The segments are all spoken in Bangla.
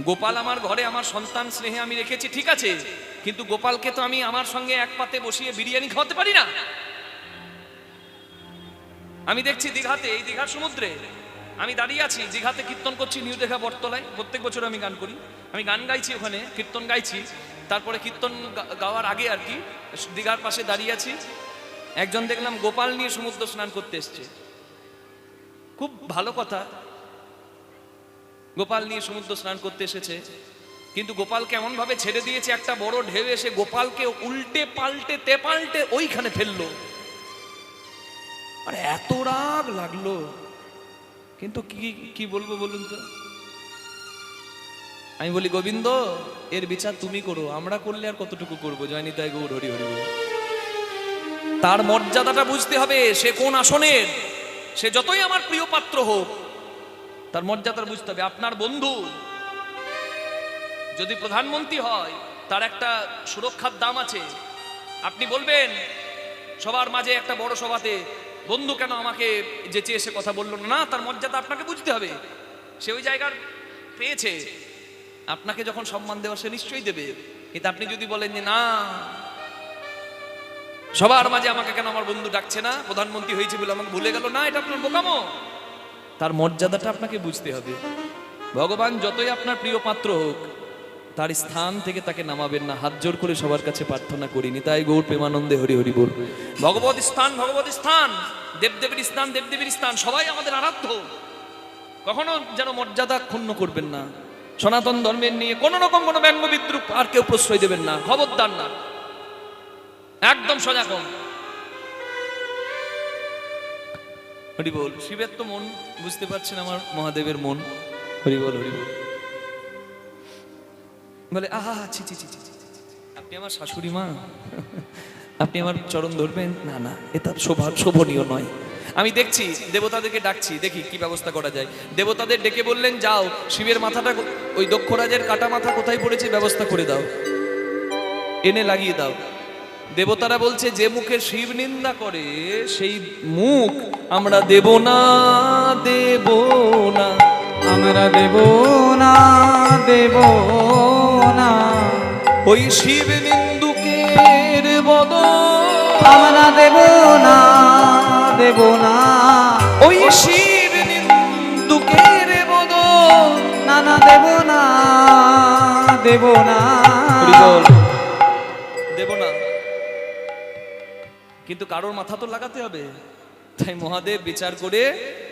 গোপাল আমার ঘরে আমার সন্তান স্নেহে আমি রেখেছি, ঠিক আছে? কিন্তু গোপালকে তো আমি আমার সঙ্গে এক পাতে বসিয়ে বিরিয়ানি খাওয়াতে পারি না। আমি দেখছি দীঘাতে, এই দীঘার সমুদ্রে আমি দাঁড়িয়ে আছি, দীঘাতে কীর্তন করছি নিউ দীঘা বটতলায়। প্রত্যেক বছর আমি গান করি। আমি গান গাইছি ওখানে, কীর্তন গাইছি। তারপরে কীর্তন গাওয়ার আগে আর কি, দীঘার পাশে দাঁড়িয়ে আছি। একজন দেখলাম গোপাল নিয়ে সমুদ্র স্নান করতে এসছে। খুব ভালো কথা। গোপাল নিয়ে সমুদ্র স্নান করতে এসেছে। কিন্তু গোপালকে এমন ভাবে ছেড়ে দিয়েছে, একটা বড় ঢেউ এসে গোপালকে উল্টে পাল্টে তেপাল্টে ওইখানে ফেলল। আর, এত রাগ লাগল। কিন্তু কি কি বলব বলুন তো? আমি বলি, গোবিন্দ, এর বিচার তুমি করো, আমরা করলে আর কতটুকু করব? জয়নিতাই গৌর হরি হরি তার মর্যাদাটা বুঝতে হবে, সে কোন আসনের? সে যতই আমার প্রিয় পাত্র হোক তার মর্যাদা বুঝতে হবে। আপনার বন্ধু যদি প্রধানমন্ত্রী হয়, তার একটা সুরক্ষার দাম আছে। আপনি বলবেন, সবার মাঝে একটা বড় সভাতে, বন্ধু কেন আমাকে যেচে এসে কথা বলল না, তার মর্যাদা আপনাকে বুঝতে হবে। সে ওই জায়গার পেয়েছে। আপনাকে যখন সম্মান দেওয়া সে নিশ্চয়ই দেবে। কিন্তু আপনি যদি বলেন যে, না, সবার মাঝে আমাকে কেন আমার বন্ধু ডাকছে না? প্রধানমন্ত্রী হয়েছে বলে আমাকে ভুলে গেল। না, এটা আপনার বোকামো। তার মর্যাদাটা আপনাকে বুঝতে হবে। ভগবান যতই আপনার প্রিয় পাত্র হোক, তার স্থান থেকে তাকে নামাবেন না। হাত জোর করে সবার কাছে প্রার্থনা করিনি তাই গৌর প্রেমানন্দে হরি হরি বল। ভগবত স্থান ভগবত স্থান, দেবদেবীর স্থান দেবদেবীর স্থান, সবাই আমাদের আরাধ্য। কখনো যেন মর্যাদা ক্ষুণ্ণ করবেন না। সনাতন ধর্মের নিয়ে কোনো রকম কোনো ব্যঙ্গ বিদ্রুপ আর কেউ প্রশ্রয় দেবেন না। খবরদার না। একদম সজাগ হন হরি বল। শিবের তো মন বুঝতে পারছেন আমার মহাদেবের মন। হরি বল হরি বল। আহা ছি, ছি, ছি। আপনি আমার শাশুড়ি মা। আপনি আমার চরণ ধরবেন? না না এটা শোভা শোভনীয় নয়। আমি দেখছি দেবতাদেরকে ডাকছি দেখি কি ব্যবস্থা করা যায়। দেবতাদের ডেকে বললেন যাও শিবের মাথাটা ওই দক্ষরাজের কাটা মাথা কোথায় পড়েছে ব্যবস্থা করে দাও। এনে লাগিয়ে দাও। দেবতারা বলছে যে মুখে শিব নিন্দা করে সেই মুখ আমরা দেব না দেব না। আমরা দেব না দেব না। ওই শিব নিন্দুকের বদল আমরা দেব না দেব না। ওই শিব নিন্দুকের বদল না না দেব না দেব না। কিন্তু কারোর মাথা তো লাগাতে হবে। তাই মহাদেব বিচার করে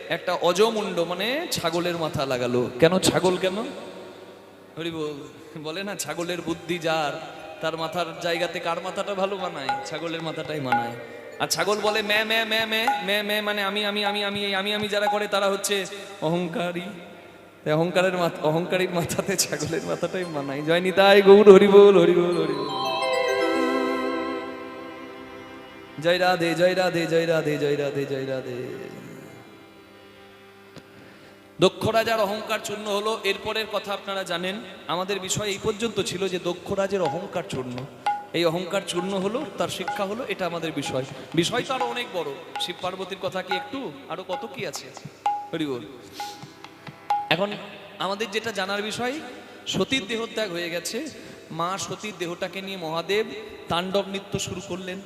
একটা অজমুণ্ড মানে ছাগলের মাথা লাগালো। কেন ছাগল কেন? হরিবল বলে না, ছাগলের বুদ্ধি যার, তার মাথার জায়গাতে কার মাথাটা ভালো মানায়? ছাগলের মাথাটাই মানায়। আর ছাগল বলে ম্যা ম্যা ম্যা ম্যা ম্যা ম্যা মানে আমি আমি আমি আমি আমি আমি যারা করে তারা হচ্ছে অহংকারী। তাই অহংকারের মাথা, অহংকারীর মাথাতে ছাগলের মাথাটাই মানায়। জয় নিতাই গৌর, হরিবল হরিবল হরিবল। জয় রাধে জয় রাধে জয় রাধে জয় রাধে জয় রাধে। দক্ষ রাজার অহংকার চূর্ণ হলো। এরপরের কথা আপনারা জানেন। আমাদের বিষয় এই পর্যন্ত ছিল যে দক্ষ রাজের অহংকার চূর্ণ। এই অহংকার চূর্ণ হলো, তার শিক্ষা হলো, এটা আমাদের বিষয়। বিষয় তো আরও অনেক বড়। শিব পার্বতীর কথা কি একটু? আরও কত কি আছে? এখন আমাদের যেটা জানার বিষয়, সতীর দেহত্যাগ হয়ে গেছে। মা সতীর দেহটাকে নিয়ে মহাদেব তাণ্ডব নৃত্য শুরু করলেন।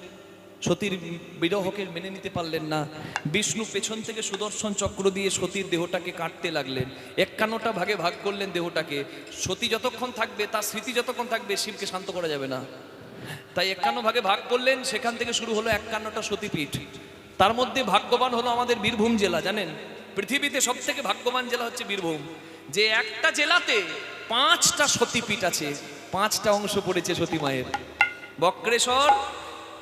সতীর বিরহকে মেনে নিতে পারলেন না। বিষ্ণু পেছন থেকে সুদর্শন চক্র দিয়ে সতীর দেহটাকে কাটতে লাগলেন। একান্নটা ভাগে ভাগ করলেন দেহটাকে। সতী যতক্ষণ থাকবে, তার স্মৃতি যতক্ষণ থাকবে, শিবকে শান্ত করা যাবে না। তাই একান্ন ভাগে ভাগ করলেন, সেখান থেকে শুরু হলো একান্নটা সতীপীঠ। তার মধ্যে ভাগ্যবান হলো আমাদের বীরভূম জেলা, জানেন? পৃথিবীতে সব থেকে ভাগ্যবান জেলা হচ্ছে বীরভূম। যে একটা জেলাতে পাঁচটা সতীপীঠ আছে, পাঁচটা অংশ পড়েছে সতী মায়ের। বক্রেশ্বর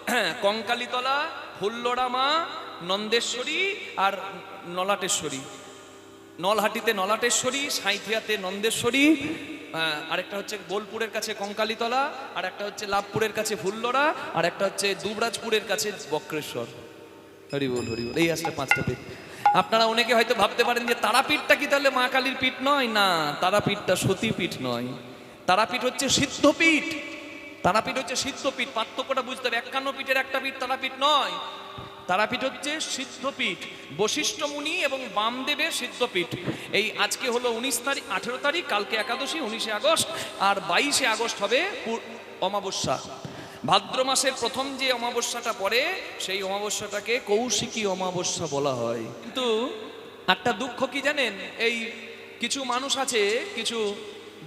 কঙ্কালীতলা হুল্লোড়ামা নন্দেশ্বরী আর নলাটেশ্বরী। নলহাটিতে নলাটেশ্বরী, সাঁইথিয়াতে নন্দেশ্বরী আরেকটা হচ্ছে বোলপুরের কাছে কঙ্কালীতলা আর একটা হচ্ছে লাভপুরের কাছে ফুল্লরা আর একটা হচ্ছে দুবরাজপুরের কাছে বক্রেশ্বর। হরি বল হরি বল, এই আসলে পাঁচটা পীঠ। আপনারা অনেকে হয়তো ভাবতে পারেন যে তারাপীঠটা কি তাহলে মা কালীর পীঠ নয়? না, তারাপীঠটা সতীপীঠ নয়। তারাপীঠ হচ্ছে সিদ্ধপীঠ। তারাপীঠ হচ্ছে সিদ্ধপীঠ, পার্থক্যটা বুঝতে হবে। একান্ন পীঠের একটা পীঠ তারাপীঠ নয়। তারাপীঠ হচ্ছে সিদ্ধপীঠ। বশিষ্ঠ মুনি এবং বামদেবের সিদ্ধপীঠ। এই আজকে হলো উনিশ তারিখ, আঠেরো তারিখ, কালকে একাদশী, উনিশে আগস্ট, আর বাইশে আগস্ট হবে অমাবস্যা। ভাদ্র মাসের প্রথম যে অমাবস্যাটা পড়ে, সেই অমাবস্যাটাকে কৌশিকী অমাবস্যা বলা হয়। কিন্তু একটা দুঃখ কি জানেন? এই কিছু মানুষ আছে, কিছু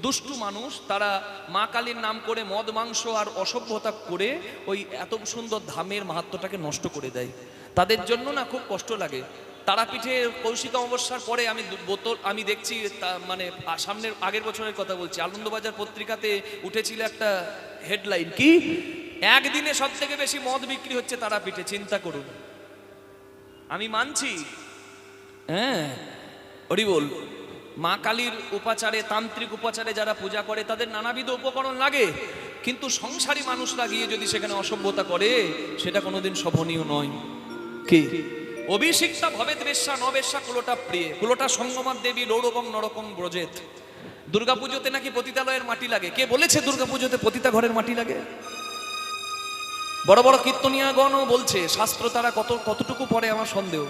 দুষ্টু মানুষ, তারা মা কালীর নাম করে মদ, মাংস আর অসভ্যতা করে ওই এত সুন্দর ধামের মাহাত্মটাকে নষ্ট করে দেয়। তাদের জন্য না খুব কষ্ট লাগে। তারাপীঠে কৌশিক অমাবস্যার পরে আমি বোতল আমি দেখছি মানে সামনের আগের বছরের কথা বলছি। আনন্দবাজার পত্রিকাতে উঠেছিল একটা হেডলাইন কি? একদিনে সব থেকে বেশি মদ বিক্রি হচ্ছে তারাপীঠে, চিন্তা করুন। আমি মানছি। হ্যাঁ হরি বল। মা কালীর উপাচারে তান্ত্রিক উপাচারে যারা পূজা করে তাদের নানাবিধ উপকরণ লাগে। কিন্তু সংসারী মানুষরা গিয়ে যদি সেখানে অসভ্যতা করে সেটা কোনোদিন শোভনীয় নয়। কি? অভিষিক্তা ভবেদ বেশ্যা নবেশ্যা কুলোটা প্রিয়। কুলোটা সঙ্গমার দেবী রৌরবং নরকং ব্রজেত। দুর্গাপুজোতে নাকি পতিতালয়ের মাটি লাগে? কে বলেছে দুর্গাপুজোতে পতিতা ঘরের মাটি লাগে? বড় বড় কীর্তনিয়াগণও বলছে শাস্ত্র তারা কত কতটুকু পড়ে আমার সন্দেহ।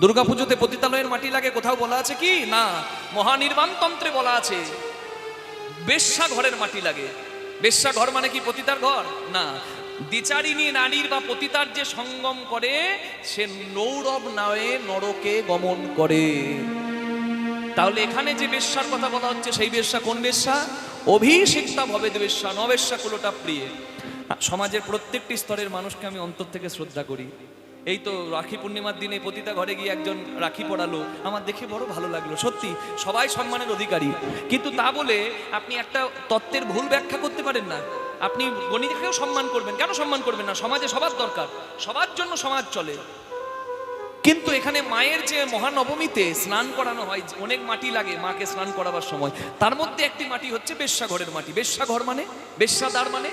দুর্গাপুজোতে পতিতালয়ের মাটি লাগে, কোথাও বলা আছে কি? না, মহানির্বাণ তন্ত্রে বলা আছে, বেশ্যা ঘরের মাটি লাগে। বেশ্যা ঘর মানে কি পতিতার ঘর? না, দ্বিচারিণী নারীর বা পতিতার যে সঙ্গম করে, সে নৌরব নায়ে নরকে গমন করে। তাহলে এখানে যে বেশ্যার কথা বলা হচ্ছে, সেই বেশ্যা কোন বেশ্যা? অভিষিক্তা ভবেদ বেশ্যা, নবেশ্যা কুলোটা প্রিয়। সমাজের প্রত্যেকটি স্তরের মানুষকে আমি অন্তর থেকে শ্রদ্ধা করি। এই তো রাখি পূর্ণিমার দিনে পতিতা ঘরে গিয়ে একজন রাখি পড়ালো আমার দেখে বড় ভালো লাগল, সত্যি, সবাই সম্মানের অধিকারী। কিন্তু তা বলে আপনি একটা তত্ত্বের ভুল ব্যাখ্যা করতে পারেন না। আপনি গণিতকেও সম্মান করবেন। কেন সম্মান করবেন না? সমাজে সবার দরকার। সবার জন্য সমাজ চলে। কিন্তু এখানে মায়ের যে মহানবমীতে স্নান করানো হয়, অনেক মাটি লাগে মাকে স্নান করাবার সময়। তার মধ্যে একটি মাটি হচ্ছে বেশ্যাঘরের মাটি। বেশ্যাঘর মানে? বেশ্যাদার মানে?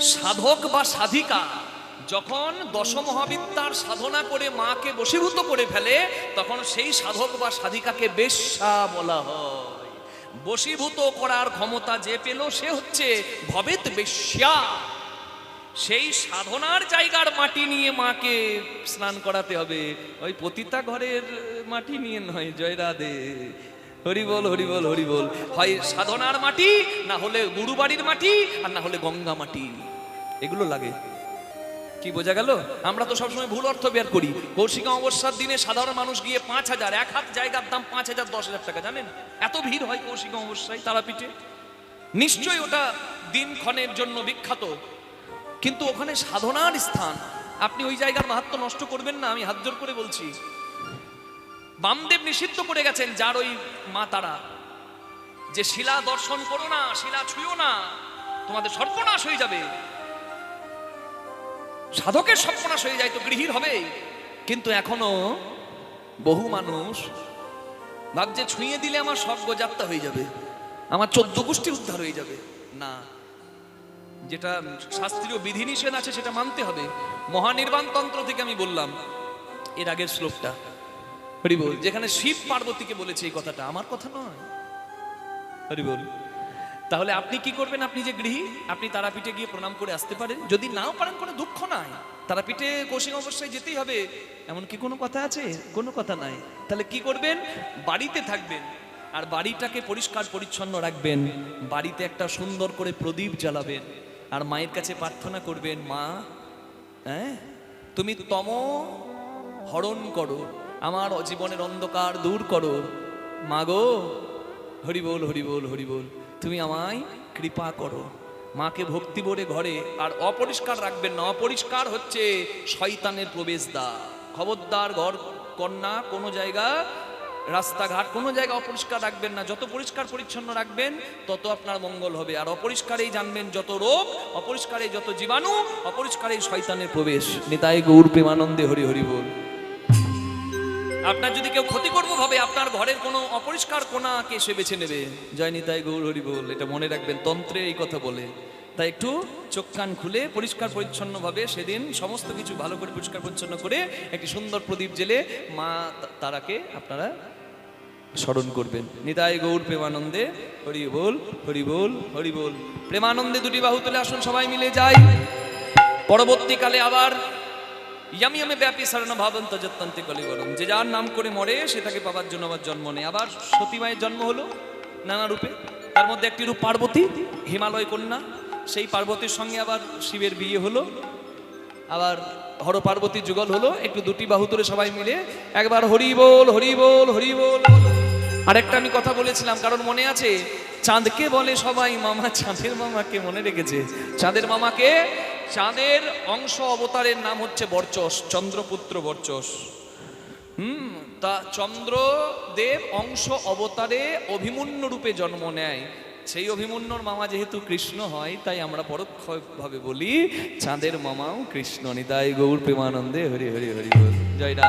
সাধক বা সাধিকা। যখন দশমহাবিদ্যার সাধনা করে মাকে বশীভূত করে ফেলে, তখন সেই সাধক বা সাধিকাকে বেশ্যা বলা হয়। বশীভূত করার ক্ষমতা যে পেল, সে হচ্ছে ভবেত বেশ্যা। সেই সাধনার জায়গার মাটি নিয়ে মাকে স্নান করাতে হবে। ওই পতিতা ঘরের মাটি নিয়ে নয় জয় রাধে হরি বল হরি বল হরি বল হয় সাধনার মাটি, না হলে গুরুবাড়ির মাটি, আর না হলে গঙ্গা মাটি। এগুলো লাগে। কি বোঝা গেল? আমরা তো সবসময় ভুল অর্থ বের করি। কৌশিকা অমাবস্যার দিনে সাধারণ মানুষ গিয়ে পাঁচ হাজার, এক হাত জায়গার দাম পাঁচ হাজার, দশ হাজার টাকা, জানেন? এত ভিড় হয় কৌশিকা অমাবস্যায় তারাপীঠে? নিশ্চয়ই ওটা দিনক্ষণের জন্য বিখ্যাত। কিন্তু ওখানে সাধনার স্থান। আপনি ওই জায়গার মাহাত্ম নষ্ট করবেন না, আমি হাত জোর করে বলছি। বামদেব নিষিদ্ধ করে গেছেন যার ওই মা তারা। যে শিলা দর্শন করো না, শিলা ছুঁয়ো না, তোমাদের সর্বনাশ হয়ে যাবে। সাধকের সর্বনাশ হয়ে যায় তো গৃহীর হবে কিন্তু এখনও বহু মানুষ ভাবছে, ছুঁয়ে দিলে আমার স্বর্গযাত্রা হয়ে যাবে। আমার চোদ্দ গোষ্ঠী উদ্ধার হয়ে যাবে। না, যেটা শাস্ত্রীয় বিধিনিষেধ আছে সেটা মানতে হবে। মহানির্বাণ তন্ত্র থেকে আমি বললাম, এর আগের শ্লোকটা। হরি বল যেখানে শিব পার্বতীকে বলেছে এই কথাটা, আমার কথা নয়। হরি বল তাহলে আপনি কি করবেন? আপনি যে গৃহী, আপনি তারাপীঠে গিয়ে প্রণাম করে আসতে পারেন। যদি নাও পারেন, কোনো দুঃখ নাই। তারাপীঠে কোচিং অবশ্যই যেতেই হবে। এমন কি কোনো কথা আছে? কোনো কথা নাই। তাহলে কি করবেন? বাড়িতে থাকবেন। আর বাড়িটাকে পরিষ্কার পরিচ্ছন্ন রাখবেন। বাড়িতে একটা সুন্দর করে প্রদীপ জ্বালাবেন। আর মায়ের কাছে প্রার্থনা করবেন, মা হ্যাঁ? তুমি তম হরণ করো। আমার জীবনের অন্ধকার দূর করো। মাগো হরি বল হরি বল হরি বল। তুমি আমায় কৃপা করো। মাকে ভক্তি ভরে ঘরে আর অপরিষ্কার রাখবেন না। অপরিষ্কার হচ্ছে শয়তানের প্রবেশ প্রবেশদ্বার। খবরদার ঘর, কন্যা কোনো জায়গা, রাস্তাঘাট কোনো জায়গা অপরিষ্কার রাখবেন না। যত পরিষ্কার পরিচ্ছন্ন রাখবেন, তত আপনার মঙ্গল হবে। আর অপরিষ্কারেই জানবেন যত রোগ অপরিষ্কারে যত জীবাণু, অপরিষ্কারেই শয়তানের প্রবেশ। নিতাই গৌর প্রেমানন্দে হরি হরি বল। আপনার যদি কেউ ক্ষতি করব ভাবে আপনার ঘরের কোনো অপরিষ্কার কোনাকে সে বেছে নেবে। জয় নিতাই গৌর হরি বল, এটা মনে রাখবেন, তন্ত্রে এই কথা বলে। তাই একটু চোখ কান খুলে পরিষ্কার পরিচ্ছন্নভাবে সেদিন সমস্ত কিছু ভালো করে পরিষ্কার পরিচ্ছন্ন করে একটি সুন্দর প্রদীপ জেলে মা তারাকে আপনারা স্মরণ করবেন। নিতাই গৌর প্রেমানন্দে হরি বল হরি বল হরি বল। প্রেমানন্দে দুটি বাহু তুলে আসুন সবাই মিলে, যাই। পরবর্তীকালে আবার ইয়ামি ইয়ামে ব্যাপী সারণ ভাবন্ত যত্তান্তি কলিবরম যে যার নাম করে মরে, সে তাকে পাবার জন্য আবার জন্ম নেয়। আবার সতী মায়ের জন্ম হলো নানা রূপে। তার মধ্যে একটি রূপ পার্বতী, হিমালয় কন্যা। সেই পার্বতীর সঙ্গে আবার শিবের বিয়ে হলো। আবার হর পার্বতী যুগল হলো। একটু দুটি বাহু তুলে সবাই মিলে একবার হরি বল হরি বল হরি বল। আরেকটা আমি কথা বলেছিলাম, কারণ মনে আছে, চাঁদকে বলে সবাই মামা, চাঁদের মামাকে মনে রেখেছে। চাঁদের মামাকে চাঁদের অংশ অবতারের নাম হচ্ছে বর্চস, চন্দ্রপুত্র বর্চস। হুম, তা চন্দ্রদেব অংশ অবতারে অভিমন্য রূপে জন্ম নেয়। সেই অভিমন্যর মামা যেহেতু কৃষ্ণ হয়, তাই আমরা পরোক্ষভাবে বলি, চাঁদের মামাও কৃষ্ণ, নিতাই গৌর প্রেমানন্দে হরি হরি হরি জয় রাধে।